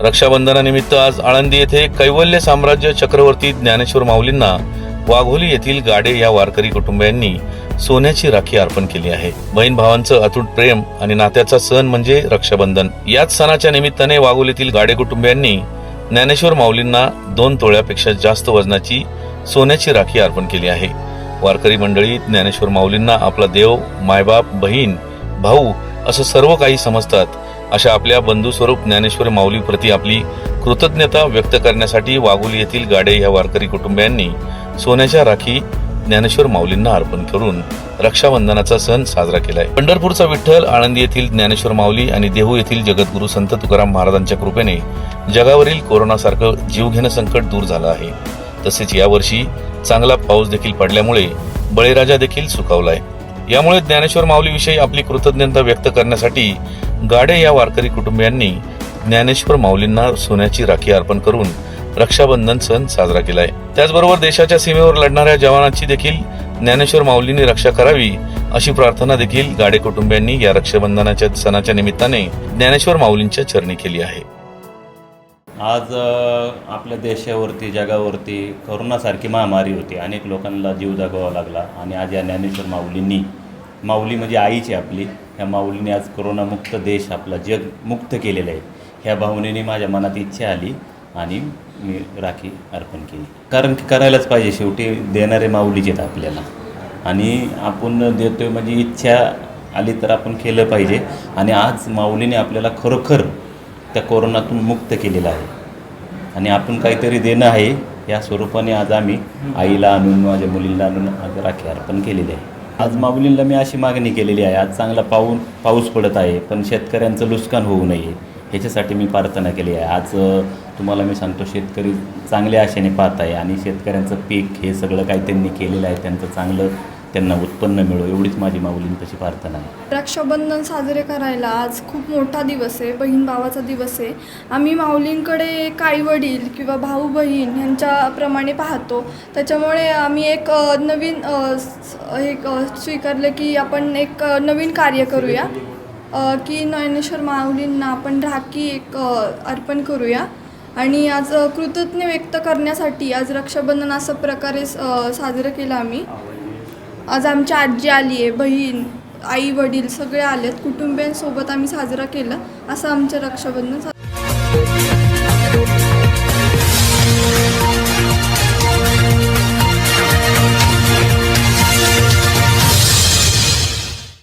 रक्षाबंधनानिमित्त आज आळंदी येथे कैवल्य साम्राज्य चक्रवर्ती ज्ञानेश्वर माऊलींना वाघोली येथील गाडे या वारकरी कुटुंबियांनी सोन्याची राखी अर्पण केली आहे. बहीण भावांचं अतूट प्रेम आणि नात्याचा सण म्हणजे रक्षाबंधन. याच सणाच्या निमित्ताने वाघोलीतील गाडे कुटुंबियांनी ज्ञानेश्वर माऊलींना दोन तोळ्यापेक्षा जास्त वजनाची सोन्याची राखी अर्पण केली आहे. वारकरी मंडळी ज्ञानेश्वर माऊलींना आपला देव मायबाप बहीण भाऊ असं सर्व काही समजतात. अशा आपल्या बंधुस्वरूप ज्ञानेश्वर माऊलीप्रती आपली कृतज्ञता व्यक्त करण्यासाठी वाघोली येथील गाडे या वारकरी कुटुंबियांनी सोन्याच्या राखी ज्ञानेश्वर माऊलींना अर्पण करून रक्षाबंधनाचा सण साजरा केलाय. पंढरपूरचा विठ्ठल आळंदी येथील ज्ञानेश्वर माऊली आणि देहू येथील जगद्गुरु संत तुकाराम महाराजांच्या कृपेने जगावरील कोरोनासारखं जीवघेणं संकट दूर झालं आहे. तसेच यावर्षी चांगला पाऊस देखील पडल्यामुळे बळीराजा देखील सुखावलाय. यामुळे ज्ञानेश्वर माऊलीविषयी आपली कृतज्ञता व्यक्त करण्यासाठी गाडे या वारकरी कुटुंबियांनी ज्ञानेश्वर माऊलींना सोन्याची राखी अर्पण करून रक्षाबंधन सण साजरा केलाय. त्याचबरोबर देशाच्या सीमेवर लढणाऱ्या जवानांची देखील ज्ञानेश्वर माऊलींनी रक्षा करावी अशी प्रार्थना देखील गाडे कुटुंबियांनी या रक्षाबंधनाच्या सणाच्या निमित्ताने ज्ञानेश्वर माऊलींच्या चरणी केली आहे. आज आपल्या देशावरती जगावरती करोनासारखी महामारी होती. अनेक लोकांना जीव जगावा लागला आणि आज या ज्ञानेश्वर माऊलींनी माऊली म्हणजे आईची आपली. ह्या माऊलीने आज कोरोनामुक्त देश आपला जग मुक्त केलेला आहे. ह्या भावनेने माझ्या मनात इच्छा आली आणि मी राखी अर्पण केली. कारण की करायलाच पाहिजे. शेवटी देणारे माऊलीचे आहेत आपल्याला. आणि आपण देतोय म्हणजे इच्छा आली तर आपण केलं पाहिजे. आणि आज माऊलीने आपल्याला खरोखर त्या कोरोनातून मुक्त केलेलं आहे. आणि आपण काहीतरी देणं आहे या स्वरूपाने आज आम्ही आईला आणून माझ्या मुलीला आणून आज राखी अर्पण केलेली आहे. आज माऊलींना मी अशी मागणी केलेली आहे. आज चांगला पाऊन पाऊस पडत आहे पण शेतकऱ्यांचं नुकसान होऊ नये ह्याच्यासाठी मी प्रार्थना केली आहे. आज तुम्हाला मी सांगतो शेतकरी चांगल्या आशेने पाहत आहे आणि शेतकऱ्यांचं पीक हे सगळं काही त्यांनी केलेलं आहे. त्यांचं चांगलं त्यांना उत्पन्न मिळो एवढीच माझी माऊलींपाशी प्रार्थना आहे. रक्षाबंधन साजरे करायला आज खूप मोठा दिवस आहे बहीण भावाचा दिवस आहे. आम्ही माऊलींकडे एक आई वडील किंवा भाऊ बहीण यांच्याप्रमाणे पाहतो. त्याच्यामुळे आम्ही एक नवीन एक स्वीकारलं की आपण एक नवीन कार्य करूया. की ज्ञानेश्वर माऊलींना आपण राखी एक अर्पण करूया. आणि आज कृतज्ञ व्यक्त करण्यासाठी आज रक्षाबंधन असं प्रकारे साजरं केलं आम्ही. आज आमची आजी आली आहे बहीण आई वडील सगळे आलेत. कुटुंबियांसोबत आम्ही साजरा केला. असं आमचं रक्षाबंधन